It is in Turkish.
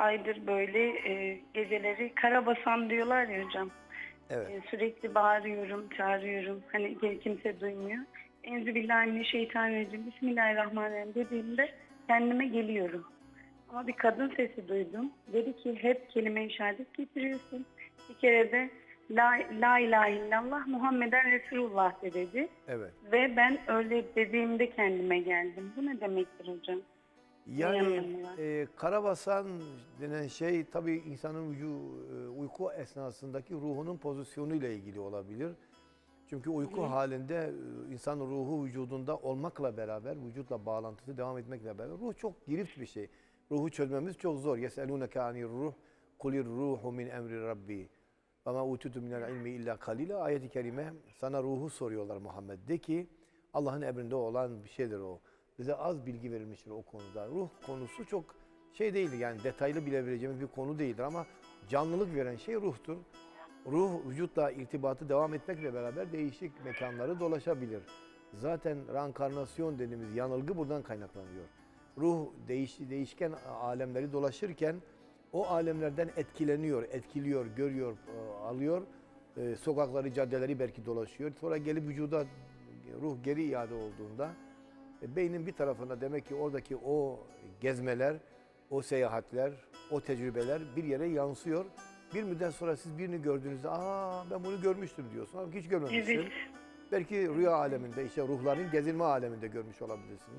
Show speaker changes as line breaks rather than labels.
aydır böyle e, geceleri karabasan diyorlar ya hocam.
Evet.
E, sürekli bağırıyorum, çağırıyorum. Hani ki- kimse duymuyor. Enzibillahimineşşeytanirracim. Bismillahirrahmanirrahim dediğimde kendime geliyorum. Ama bir kadın sesi duydum. Dedi ki hep kelime-i şehadet getiriyorsun. Bir kere de La, la ilahe illallah Muhammeden Resulullah de dedi.
Evet.
Ve ben öyle dediğimde kendime geldim. Bu ne demektir hocam?
Yani e, karabasan denen şey tabii insanın e, uyku esnasındaki ruhunun pozisyonuyla ilgili olabilir. Çünkü uyku halinde e, insan ruhu vücudunda olmakla beraber, vücutla bağlantısı devam etmekle beraber ruh çok girift bir şey. Ruhu çözmemiz çok zor. Yeselûneke anir ruh, kulir ruhu min emri rabbi. Ve ma utitu minel ilmi illa kalila. Ayet-i kerime sana ruhu soruyorlar Muhammed. De ki Allah'ın emrinde olan bir şeydir o. Bize az bilgi verilmiştir o konuda. Ruh konusu çok şey değildir yani detaylı bilebileceğimiz bir konu değildir ama canlılık veren şey ruhtur. Ruh vücutla irtibatı devam etmekle beraber değişik mekanları dolaşabilir. Zaten reenkarnasyon dediğimiz yanılgı buradan kaynaklanıyor. Ruh değiş, değişken alemleri dolaşırken o alemlerden etkileniyor, etkiliyor, görüyor, e, alıyor. E, Sokakları, caddeleri belki dolaşıyor. Sonra gelip vücuda ruh geri iade olduğunda e, beynin bir tarafına demek ki oradaki o gezmeler, o seyahatler, o tecrübeler bir yere yansıyor. Bir müddet sonra siz birini gördüğünüzde aa ben bunu görmüştüm diyorsun ama hiç görmemişsin.
Evet.
Belki rüya aleminde işte ruhların gezinme aleminde görmüş olabilirsiniz.